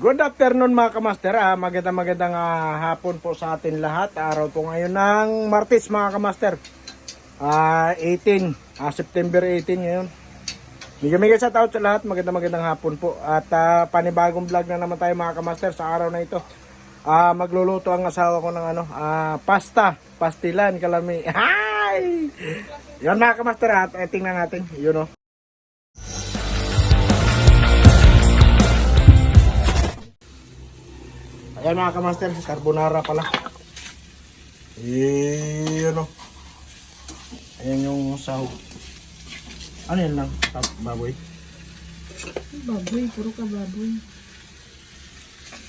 Good afternoon mga kamaster. Ah, magandang magandang ah, hapon po sa atin lahat. Araw po ngayon ng Martes mga kamaster. Ah, 18, ah, September 18 ngayon. Bigyan sa tao sa lahat. Magandang magandang hapon po. At ah, panibagong vlog na naman tayo mga kamaster sa araw na ito. Ah, magluluto ang asawa ko ng ano, ah, pasta, pastilan, kalami. Hi! Yan mga kamaster at eh, tingnan natin. Yun oh. Ayan mga kamaster, carbonara pala. Eh, ano? Ayan yung sahog. Ano yan lang? Tap, baboy? Baboy, puro ka baboy.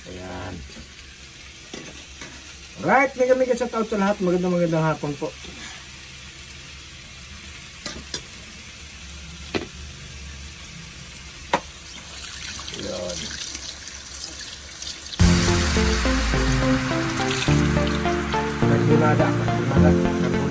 Ayan. Right, mega mega shout out sa lahat. Magandang magandang hapon po. nada. Nada.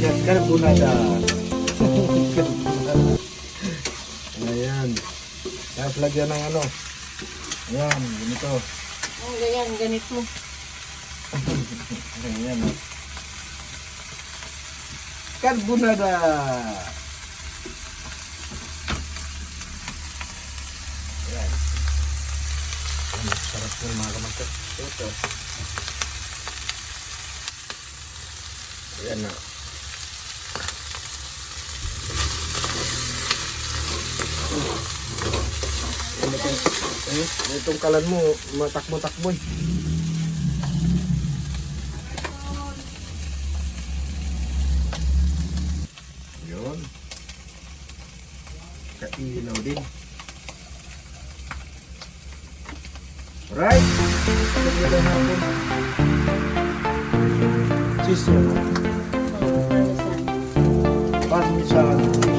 Lagyan carbonada. Carbonada. Ayan. Tapos lagyan ng ano. Ayan, ganito. Oh, ganyan, ganito. Ayan. Carbonada. Ayan. Sarap ng mga kamangkot. Ito. Ayan na. Ayan itong, eh, itong kalan mo, matakbo-takboy. Yun. Kainaw din. Right. Magandang hapon. Oh, parmesan. Parmesan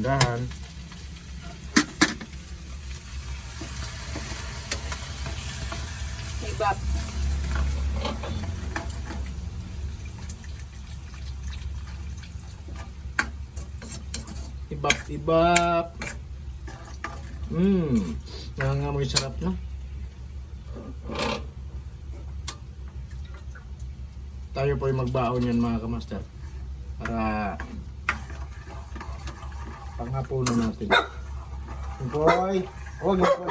Nandahan. Ibap. Ibap, ibap. Mmm. Nangangamoy sarap no? Tayo po yung magbaon yan mga kamaster. Para panghapunan natin. Boy! Huwag na po.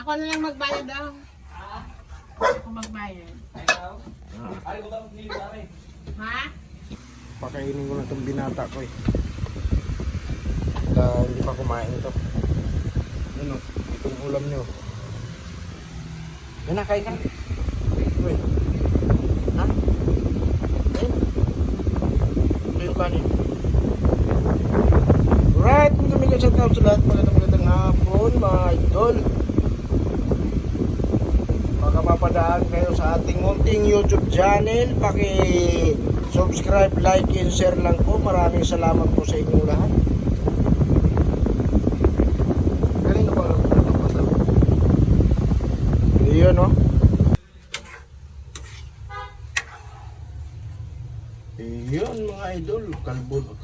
Ako na lang magbayad daw. Ako magbayad. Ha? Pakainin ko na itong binata ko eh. Dahil hindi pa kumain ito. Ano, itong ulam nyo. Yan na, kain ka. Uy. Bunny. Alright, kami ka shout out sa lahat. Magandang magandang hapon, mga idol. Makapapadaan kayo sa ating munting YouTube channel. Paki-subscribe, like, and share lang po. Maraming salamat po sa inyong lahat.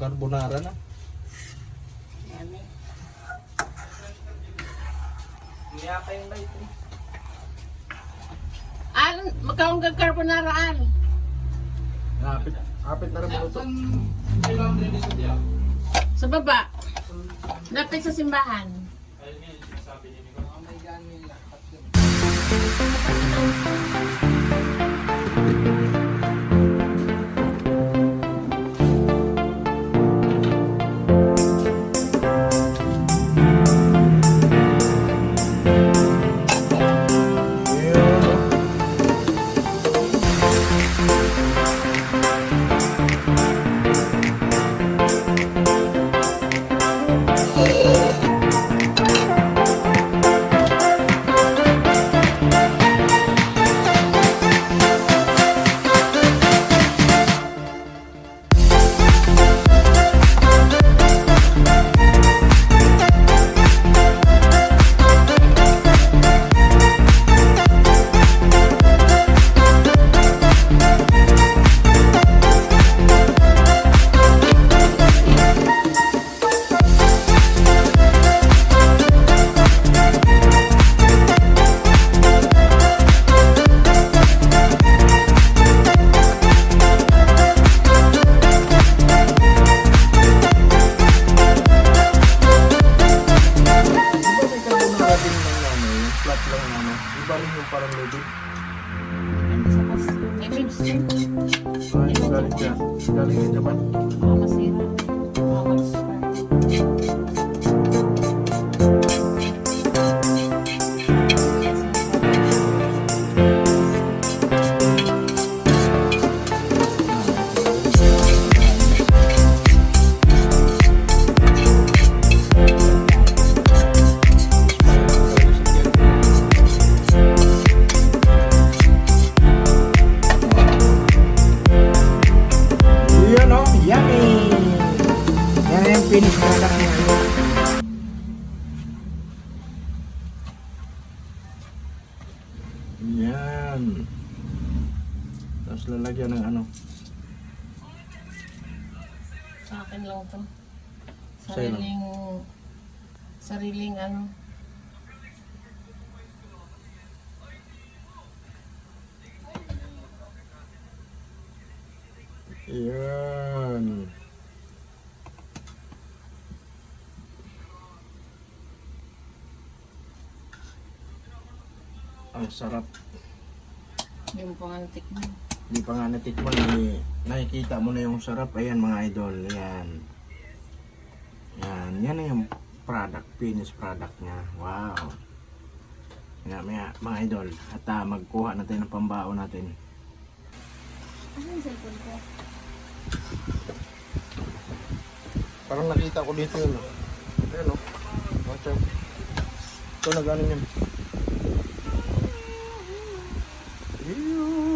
Carbonara na. Al, magkaong carbonara, Al. Hapit, hapit na rin maluto. Sa baba. Lapit sa simbahan. Iyon, Sa akin lang to. Sariling, sariling ano. Yan. Ang sarap. Yung pangantik mo. Hindi pa nga natikman eh. Nakikita mo na yung sarap. Ayan mga idol. Yan. Yan. Yan na yung product. Finished product niya. Wow. Yan mga, mga idol. At ah, magkuha natin ng pambao natin. Ano yung cellphone ko? Parang nakita ko dito yun. oh. Ayan o. Watch out. Ito nag-ano yun. Yun. Yan,